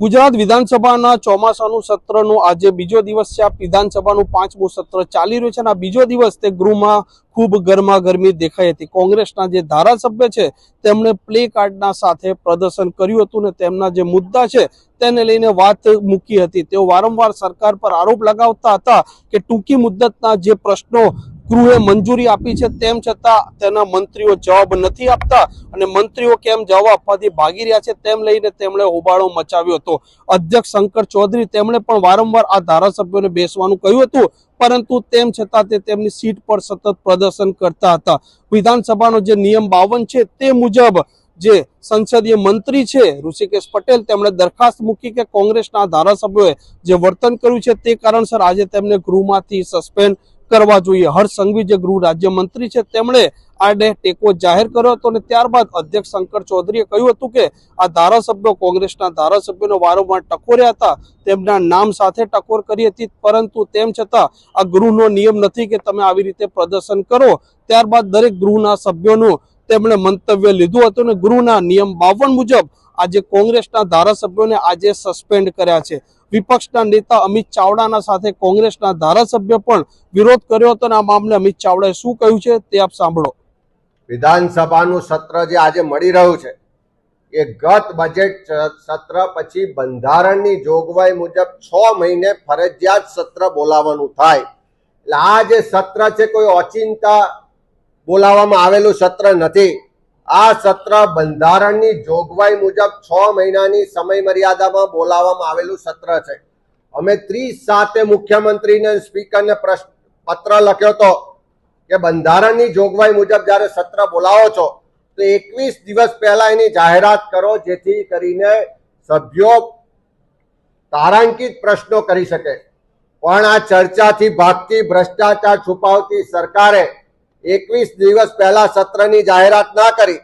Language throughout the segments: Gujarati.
ગુજરાત વિધાનસભાના ચોમાસાનું સત્રનું આજે બીજો દિવસ છે. આ વિધાનસભાનું પાંચમું સત્ર ચાલી રહ્યું છે અને આ બીજો દિવસ તે ગૃહમાં ખૂબ ગરમા ગરમી દેખાઈ હતી. કોંગ્રેસના જે ધારાસભ્ય છે, તેમણે પ્લે કાર્ડના સાથે પ્રદર્શન કર્યું હતું ને તેમના જે મુદ્દા છે, તેને લઈને વાત મૂકી હતી. તેઓ વારંવાર સરકાર પર આરોપ લગાવતા હતા કે ટૂંકી મુદ્દતના જે પ્રશ્નો ગૃહે મંજૂરી આપી છે, તેમ છતાં તેના મંત્રીઓ જવાબ નથી આપતા અને મંત્રીઓ કેમ જવાબ આપવાથી ભાગી રહ્યા છે, તેમ લઈને તેમણે હોબાળો મચાવ્યો હતો. અધ્યક્ષ શંકર ચૌધરી તેમણે પણ વારંવાર આ ધારાસભ્યોને બેસવાનું કહ્યું હતું, પરંતુ તેમ છતાં તે તેમની સીટ પર સતત પ્રદર્શન કરતા હતા. વિધાનસભાનો જે નિયમ બાવન છે, તે મુજબ જે સંસદીય મંત્રી છે, ઋષિકેશ પટેલ, તેમણે દરખાસ્ત મૂકી કે કોંગ્રેસના ધારાસભ્યોએ જે વર્તન કર્યું છે, તે કારણસર આજે તેમને ગૃહમાંથી સસ્પેન્ડ કરવા જોઈએ. હર્ષ સંઘવી જે ગૃહ રાજ્યમંત્રી છે, તેમણે આ ડે ટેકો જાહેર કર્યો હતો અને ત્યારબાદ અધ્યક્ષ શંકર ચૌધરીએ કહ્યું હતું કે આ ધારાસભ્યો કોંગ્રેસના ધારાસભ્યોને વારંવાર ટકોર્યા હતા. તેમના નામ સાથે ટકોર કરી હતી, પરંતુ તેમ છતાં આ ગૃહનો નિયમ નથી કે તમે આવી રીતે પ્રદર્શન કરો. ત્યારબાદ દરેક ગૃહના સભ્યોનું તેમણે મંતવ્ય લીધું હતું અને ગૃહના નિયમ બાવન મુજબ આજે કોંગ્રેસના ધારાસભ્યોને આજે સસ્પેન્ડ કર્યા છે. વિપક્ષના નેતા અમિત ચાવડાના સાથે કોંગ્રેસના ધારાસભ્ય પણ વિરોધ કર્યો હતો આ મામલે અમિત ચાવડાએ શું કહ્યું છે તે આપ સાંભળો. વિધાનસભાનું સત્ર જે આજે મળી રહ્યું છે, એ ગત બજેટ સત્ર પછી બંધારણની જોગવાઈ મુજબ છ મહિને ફરજિયાત સત્ર બોલાવવાનું થાય. એટલે આ જે સત્ર છે કોઈ ઓચિંતા બોલાવવામાં આવેલું સત્ર નથી. આ સત્ર બંધારણની જોગવાઈ મુજબ છ મહિનાની સમય મર્યાદામાં બોલાવવામાં આવેલું સત્ર છે. અમે ત્રીસ સાતે મુખ્યમંત્રીને સ્પીકરને પ્રશ્ન પત્ર લખ્યો હતો કે બંધારણની જોગવાઈ મુજબ જ્યારે સત્ર બોલાવો છો, તો એકવીસ દિવસ પહેલા એની જાહેરાત કરો જેથી કરીને સભ્યો તારાંકિત પ્રશ્નો કરી શકે. પણ આ ચર્ચાથી ભાગતી, ભ્રષ્ટાચાર છુપાવતી સરકારે એકવીસ દિવસ પહેલા સત્રની જાહેરાત ના કરી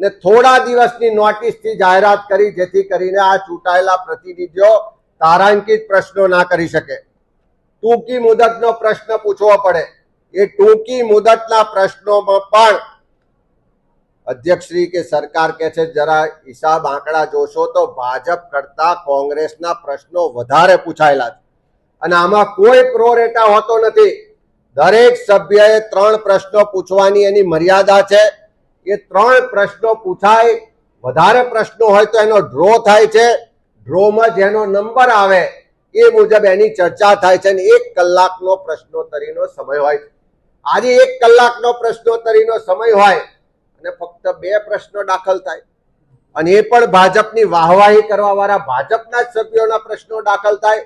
અને થોડા દિવસની નોટિસથી જાહેરાત કરી જેથી કરીને આ ચૂંટાયેલા પ્રતિનિધિઓ તારાંકિત પ્રશ્નો ના કરી શકે. ટૂંકી મુદતનો પ્રશ્ન પૂછવો પડે. એ ટૂંકી મુદતના પ્રશ્નોમાં પણ અધ્યક્ષશ્રી કે સરકાર કે છે, જરા હિસાબ આંકડા જોશો તો ભાજપ કરતા કોંગ્રેસના પ્રશ્નો વધારે પૂછાયેલા છે. અને આમાં કોઈ પ્રોરેટા હોતો નથી. દરેક સભ્યએ ત્રણ પ્રશ્નો પૂછવાની એની મર્યાદા છે. એ ત્રણ પ્રશ્નો પૂછાય, વધારે પ્રશ્નો હોય તો એનો ડ્રો થાય છે. ડ્રોમાં જેનો નંબર આવે, એ મુજબ એની ચર્ચા થાય છે અને એક કલાકનો પ્રશ્નોત્તરીનો સમય હોય આજે એક કલાકનો પ્રશ્નોત્તરીનો સમય હોય અને ફક્ત બે પ્રશ્નો દાખલ થાય. અને એ પણ ભાજપની વાહવાહી કરવાવાળા ભાજપના જ સભ્યોના પ્રશ્નો દાખલ થાય.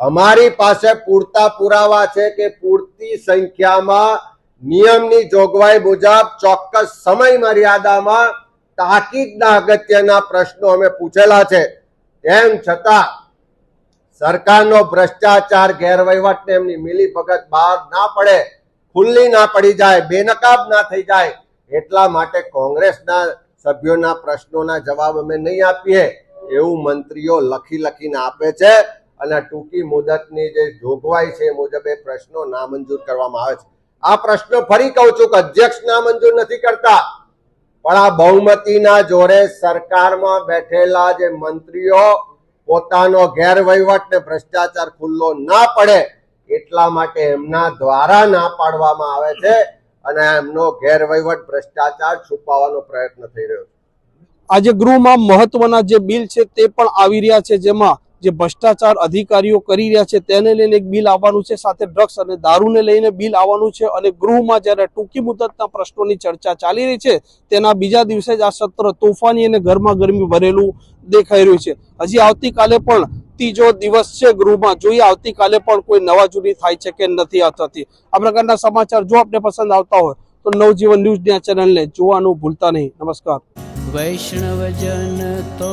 અમારી પાસે પૂરતા પુરાવા છે કે પૂરતી સંખ્યામાં નિયમની જોગવાઈ મુજબ ચોક્કસ સમય મર્યાદામાં તાકીદના અગત્યના પ્રશ્નો અમે પૂછેલા છે. તેમ છતાં સરકારનો ભ્રષ્ટાચાર ગેરવહીવટ એમની મિલી ભગત બહાર ના પડે, ખુલ્લી ના પડી જાય, બેનકાબ ના થઈ જાય એટલા માટે કોંગ્રેસના સભ્યોના પ્રશ્નોના જવાબ અમે નહીં આપીએ, એવું મંત્રીઓ લખી લખીને આપે છે. અને ટૂંકી મુદતની જે જોગવાઈ છે મુજબ એ પ્રશ્નો નામંજૂર કરવામાં આવે છે. આ પ્રશ્નો ફરી કહું છું કે અધ્યક્ષ નામંજૂર નથી કરતા. પણ આ બહુમતીના જોરે સરકારમાં બેઠેલા જે મંત્રીઓ પોતાનો ગેરવહીવટ ને ભ્રષ્ટાચાર ખુલ્લો ના પડે એટલા માટે એમના દ્વારા ના પાડવામાં આવે છે અને એમનો ગેરવહીવટ ભ્રષ્ટાચાર છુપાવવાનો પ્રયત્ન થઈ રહ્યો છે. આજે ગૃહમાં મહત્વના જે બિલ છે તે પણ આવી રહ્યા છે, જેમાં જે ભ્રષ્ટાચાર અધિકારીઓ કરી રહ્યા છે, તેને લઈને એક બિલ આવવાનું છે, સાથે ડ્રગ્સ અને દારૂને લઈને બિલ આવવાનું છે અને ગૃહમાં જ્યારે ટૂંકી મુદતના પ્રશ્નોની ચર્ચા ચાલી રહી છે, તેના બીજા દિવસે જ આ સત્ર તોફાની અને ગરમા ગરમી ભરેલું દેખાઈ રહ્યું છે. હજી આવતીકાલે પણ ત્રીજો દિવસ છે ગૃહમાં. જોઈએ આવતીકાલે પણ કોઈ નવા જૂની થાય છે કે નથી આ થતી. આ પ્રકારના સમાચાર જો આપને પસંદ આવતા હોય, તો નવજીવન ન્યૂઝ ચેનલને જોવાનું ભૂલતા નહીં. નમસ્કાર. વૈષ્ણવજન તો